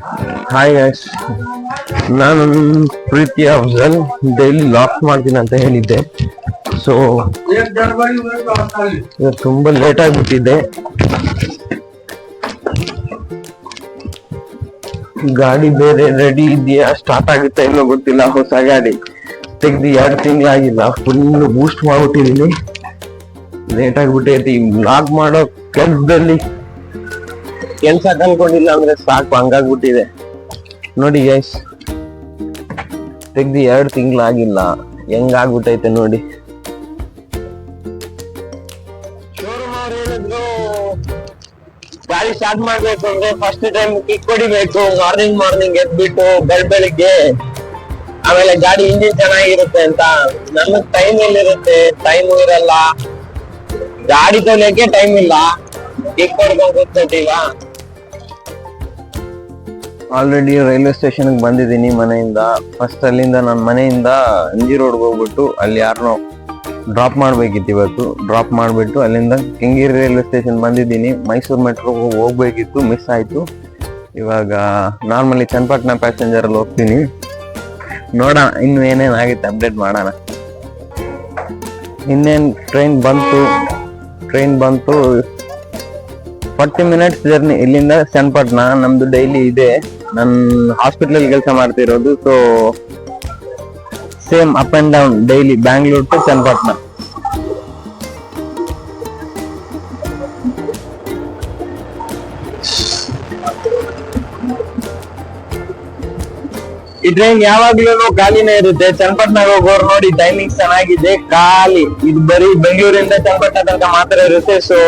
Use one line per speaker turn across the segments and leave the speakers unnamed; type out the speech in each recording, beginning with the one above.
Hi guys ನಾನು ಪ್ರೀತಿ Afzal. Daily lock ಮಾಡ್ತೀನಿ ಅಂತ ಹೇಳಿದ್ದೆ. ಸೊ ತುಂಬಾ ಲೇಟ್ ಆಗಿಬಿಟ್ಟಿದೆ. ಗಾಡಿ ಬೇರೆ ರೆಡಿ ಇದೆಯಾ? ಸ್ಟಾರ್ಟ್ ಆಗುತ್ತಾ ಇಲ್ಲೋ ಗೊತ್ತಿಲ್ಲ. ಹೊಸ ಗಾಡಿ. ತೆಗ್ದು ಎರಡು ತಿಂಗಳಾಗಿಲ್ಲ. ಫುಲ್ ಬೂಸ್ಟ್ ಮಾಡ್ಬಿಟ್ಟಿದೀನಿ. ಲೇಟ್ ಆಗ್ಬಿಟ್ಟೈತಿ. ಲಾಕ್ ಮಾಡೋ ಕೆಲಸದಲ್ಲಿ ಕೆಲ್ಸ ಕಲ್ಕೊಂಡಿಲ್ಲ ಅಂದ್ರೆ ಸಾಕು, ಹಂಗಾಗ್ಬಿಟ್ಟಿದೆ. ನೋಡಿ ಗೈಸ್ ತೆಗ್ದು ಎರಡು ತಿಂಗಳಾಗಿಲ್ಲ, ಹೆಂಗಾಗ್ಬಿಟ್ಟೈತೆ ನೋಡಿ. ಗಾಡಿ ಸ್ಟಾರ್ಟ್ ಮಾಡ್ಬೇಕು ಅಂದ್ರೆ ಫಸ್ಟ್ ಟೈಮ್ ಕಿಕ್ ಹೊಡಿಬೇಕು ಮಾರ್ನಿಂಗ್ ಮಾರ್ನಿಂಗ್ ಎದ್ಬಿಟ್ಟು ಬೆಳ್ ಬೆಳಿಗ್ಗೆ, ಆಮೇಲೆ ಗಾಡಿ ಇಂಜಿನ್ ಚೆನ್ನಾಗಿರುತ್ತೆ ಅಂತ. ನಮಗ್ ಟೈಮ್ ಎಲ್ಲಿರುತ್ತೆ? ಟೈಮ್ ಇರಲ್ಲ. ಗಾಡಿ ತೊಲಿಯಕ್ಕೆ ಟೈಮ್ ಇಲ್ಲ. ಕಿಕ್ ಹೊಡ್ಕೊಂಡ್ ಕೂತ್ಕೊತೀವ ಆಲ್ರೆಡಿ ರೈಲ್ವೆ ಸ್ಟೇಷನ್ ಬಂದಿದ್ದೀನಿ ಮನೆಯಿಂದ. ಫಸ್ಟ್ ಅಲ್ಲಿಂದ ನನ್ನ ಮನೆಯಿಂದ ಅಂಜಿ ರೋಡ್ಗೆ ಹೋಗ್ಬಿಟ್ಟು ಅಲ್ಲಿ ಯಾರನ್ನೋ ಡ್ರಾಪ್ ಮಾಡಬೇಕಿತ್ತು ಇವತ್ತು. ಡ್ರಾಪ್ ಮಾಡಿಬಿಟ್ಟು ಅಲ್ಲಿಂದ ಕೆಂಗೇರಿ ರೈಲ್ವೆ ಸ್ಟೇಷನ್ ಬಂದಿದ್ದೀನಿ. ಮೈಸೂರು ಮೆಟ್ರೋ ಹೋಗ್ಬೇಕಿತ್ತು ಮಿಸ್ ಆಯಿತು. ಇವಾಗ ನಾರ್ಮಲಿ ಚನ್ನಪಟ್ಟಣ ಪ್ಯಾಸೆಂಜರಲ್ಲಿ ಹೋಗ್ತೀನಿ. ನೋಡೋಣ, ಇನ್ನು ಏನೇನು ಆಗುತ್ತೆ ಅಪ್ಡೇಟ್ ಮಾಡೋಣ. ಇನ್ನೇನು ಟ್ರೈನ್ ಬಂತು? ಟ್ರೈನ್ ಬಂತು. ಫಾರ್ಟಿ ಮಿನಿಟ್ಸ್ ಜರ್ನಿ ಇಲ್ಲಿಂದ ಚನ್ನಪಟ್ಟಣ ನಮ್ಮದು ಡೈಲಿ ಇದೆ. ನನ್ನ ಹಾಸ್ಪಿಟಲ್ ಕೆಲಸ ಮಾಡ್ತಿರೋದು so same up and down daily Bangalore to Channapatna ಈ ಟ್ರೈನ್ ಯಾವಾಗ್ಲೂ ಖಾಲಿನೇ ಇರುತ್ತೆ. ಚನ್ನಪಟ್ಟಣ ಹೋಗೋರು ನೋಡಿ ಟೈಮಿಂಗ್ ಚೆನ್ನಾಗಿದೆ, ಖಾಲಿ. ಇದು ಬರೀ ಬೆಂಗಳೂರಿಂದ ಚನ್ನಪಟ್ಟಣ ತನಕ ಮಾತ್ರ ಇರುತ್ತೆ ಸೊ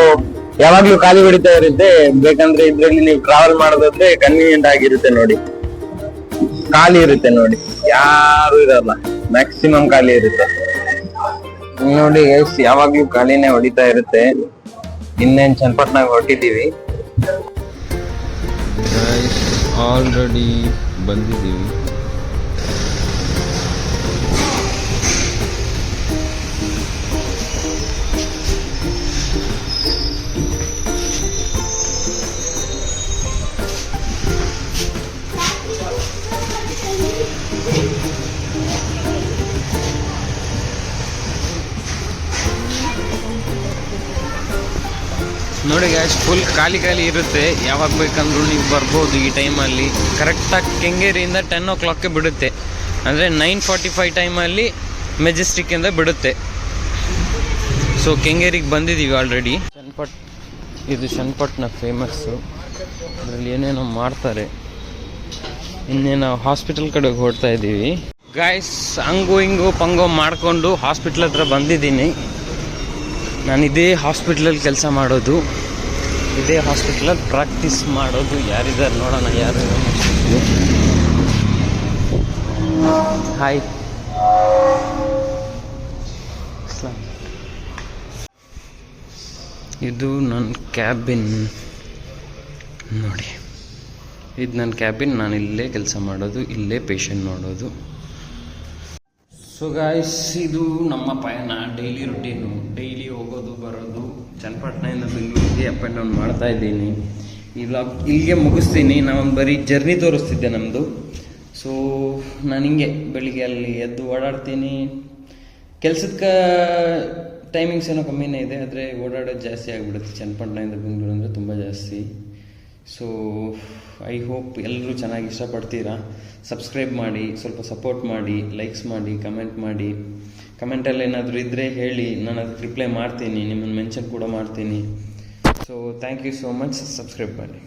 ಯಾವಾಗ್ಲೂ ಖಾಲಿ ಹೊಡಿತಾ ಇರುತ್ತೆ ಬೇಕಂದ್ರೆ ಇದ್ರಲ್ಲಿ ನೀವು ಟ್ರಾವೆಲ್ ಮಾಡೋದಾದ್ರೆ ಕನ್ವೀನಿಯಂಟ್ ಆಗಿರುತ್ತೆ ನೋಡಿ. ಖಾಲಿ ಇರುತ್ತೆ ನೋಡಿ. ಯಾರು ಇರಲ್ಲ. ಮ್ಯಾಕ್ಸಿಮಮ್ ಖಾಲಿ ಇರುತ್ತೆ. ನೋಡಿ ಗೈಸ್ ಯಾವಾಗ್ಲೂ ಖಾಲಿನೇ ಹೊಡಿತಾ ಇರುತ್ತೆ ಇನ್ನೇನ್ ಚನ್ಪಟ್ನಾಗ ಹೊರಟಿದೀವಿ
ಆಲ್ರೆಡಿ ಬಂದಿದ್ದೀವಿ. ನೋಡಿ ಗ್ಯಾಸ್ ಫುಲ್ ಖಾಲಿ ಖಾಲಿ ಇರುತ್ತೆ. ಯಾವಾಗ ಬೇಕಂದ್ರೂ ನೀವು ಬರ್ಬೋದು ಈ ಟೈಮಲ್ಲಿ ಕರೆಕ್ಟಾಗಿ ಕೆಂಗೇರಿಯಿಂದ ಟೆನ್ ಓ ಕ್ಲಾಕ್ಗೆ ಬಿಡುತ್ತೆ. ಅಂದರೆ ನೈನ್ ಫಾರ್ಟಿ ಫೈವ್ ಟೈಮಲ್ಲಿ ಮೆಜೆಸ್ಟಿಕ್ಕಿಂದ ಬಿಡುತ್ತೆ. ಸೊ ಕೆಂಗೇರಿಗೆ ಬಂದಿದ್ದೀವಿ ಆಲ್ರೆಡಿ ಶನ್ಪಟ್ ಇದು ಚನ್ನಪಟ್ಟಣ ಫೇಮಸ್ಸು ಅದರಲ್ಲಿ ಏನೇನೋ ಮಾಡ್ತಾರೆ. ಇನ್ನೇನೋ ಹಾಸ್ಪಿಟಲ್ ಕಡೆಗೆ ಹೋಗ್ತಾ ಇದ್ದೀವಿ ಗಾಯ್ಸ್ ಹಂಗು ಹಿಂಗು ಪಂಗೋ ಮಾಡಿಕೊಂಡು ಹಾಸ್ಪಿಟ್ಲ್ ಹತ್ರ ಬಂದಿದ್ದೀನಿ. ನಾನು ಇದೇ ಹಾಸ್ಪಿಟ್ಲಲ್ಲಿ ಕೆಲಸ ಮಾಡೋದು. ಇದೇ ಹಾಸ್ಪಿಟ್ಲಲ್ಲಿ ಪ್ರಾಕ್ಟೀಸ್ ಮಾಡೋದು. ಯಾರಿದ್ದಾರೆ ನೋಡೋಣ, ಯಾರು ಹಾಯ್ ಇದು ನನ್ನ ಕ್ಯಾಬಿನ್ ನೋಡಿ. ಇದು ನನ್ನ ಕ್ಯಾಬಿನ್ ನಾನು ಇಲ್ಲೇ ಕೆಲಸ ಮಾಡೋದು, ಇಲ್ಲೇ ಪೇಷಂಟ್ ನೋಡೋದು. ಸೊ ಗಾಯ್ಸ್ ಇದು ನಮ್ಮ ಪಯಣ ಡೈಲಿ ರುಟೀನು ಡೈಲಿ ಹೋಗೋದು, ಬರೋದು. ಚನ್ನಪಟ್ಟಣದಿಂದ ಬೆಂಗಳೂರಿಗೆ ಅಪ್ ಆ್ಯಂಡ್ ಡೌನ್ ಮಾಡ್ತಾ ಇದ್ದೀನಿ. ವ್ಲಾಗ್ ಇಲ್ಲಿಗೆ ಮುಗಿಸ್ತೀನಿ. ನಾನು ಬರೀ ಜರ್ನಿ ತೋರಿಸ್ತಿದ್ದೆ ನಮ್ಮದು ಸೊ ನಾನು ಹಿಂಗೆ ಬೆಳಿಗ್ಗೆ ಅಲ್ಲಿ ಎದ್ದು ಓಡಾಡ್ತೀನಿ. ಕೆಲ್ಸಕ್ಕೆ ಟೈಮಿಂಗ್ಸ್ ಏನೋ ಕಮ್ಮಿನೇ ಇದೆ, ಆದರೆ ಓಡಾಡೋದು ಜಾಸ್ತಿ ಆಗಿಬಿಡುತ್ತೆ. ಚನ್ನಪಟ್ಟಣದಿಂದ ಬೆಂಗಳೂರು ಅಂದರೆ ತುಂಬ ಜಾಸ್ತಿ. ಸೊ ಐ ಹೋಪ್ ಎಲ್ಲರೂ ಚೆನ್ನಾಗಿ ಇಷ್ಟಪಡ್ತೀರಾ. ಸಬ್ಸ್ಕ್ರೈಬ್ ಮಾಡಿ, ಸ್ವಲ್ಪ ಸಪೋರ್ಟ್ ಮಾಡಿ ಲೈಕ್ಸ್ ಮಾಡಿ ಕಮೆಂಟ್ ಮಾಡಿ. ಕಮೆಂಟಲ್ಲಿ ಏನಾದರೂ ಇದ್ದರೆ ಹೇಳಿ, ನಾನು ಅದಕ್ಕೆ ರಿಪ್ಲೈ ಮಾಡ್ತೀನಿ ನಿಮ್ಮನ್ನು ಮೆನ್ಷನ್ ಕೂಡ ಮಾಡ್ತೀನಿ. So thank you so much subscribe ಮಾಡಿ.